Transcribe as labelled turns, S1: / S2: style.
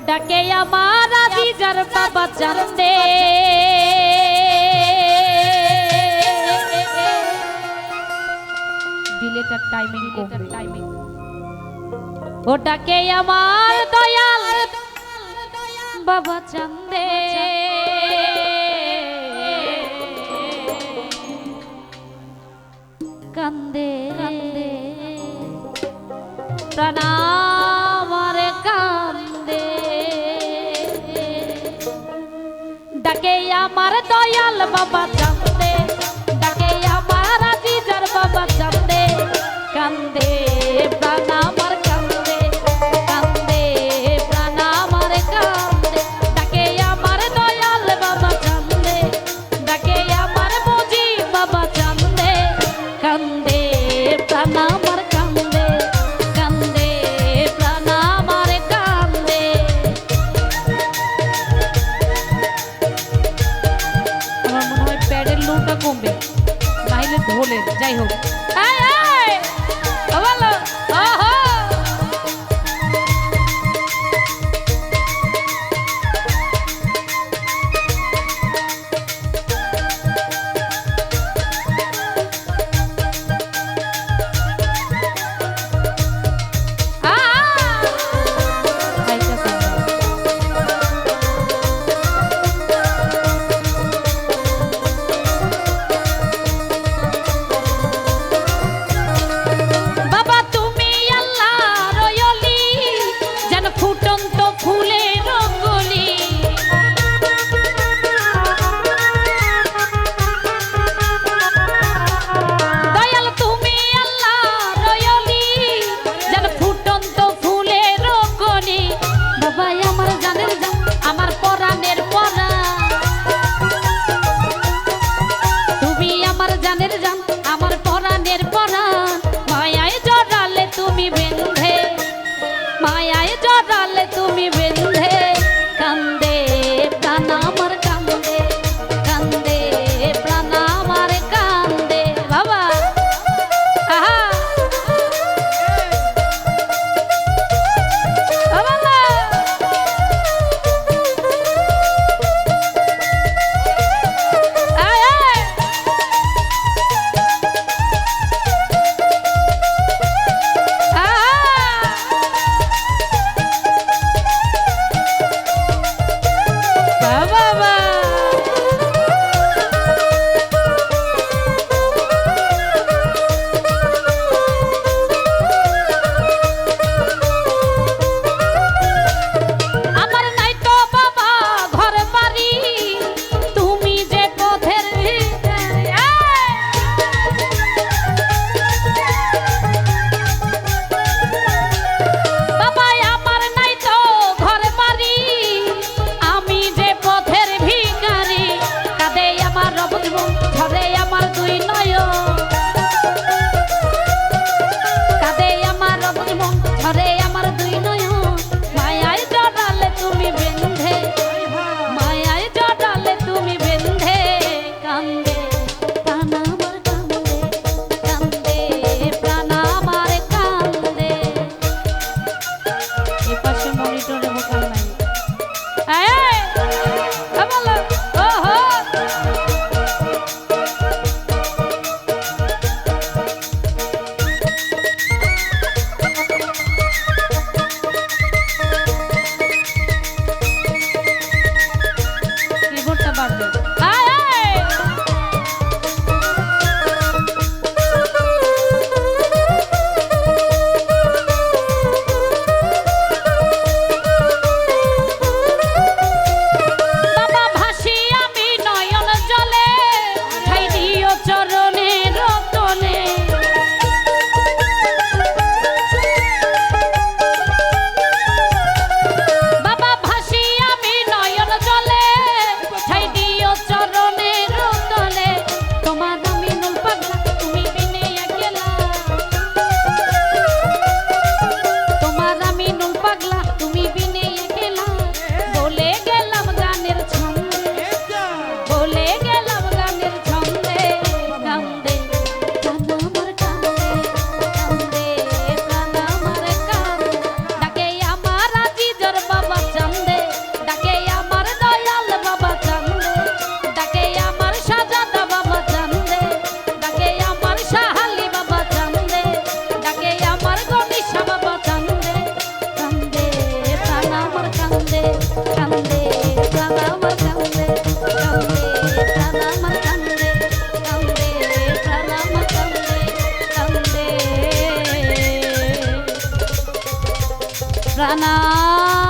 S1: ডাকে আমার আদিজার বাবা চান্দে ডিলেটার টাইমিং টাইমিং ও ডাকে আমার দয়াল বাবা চান্দে ডাকে আমার দয়াল বাবা চান্দে ডাকে আমার আজিজার বাবা চান্দে কান্দে প্রাণামার ঢোলের যাই হোক। না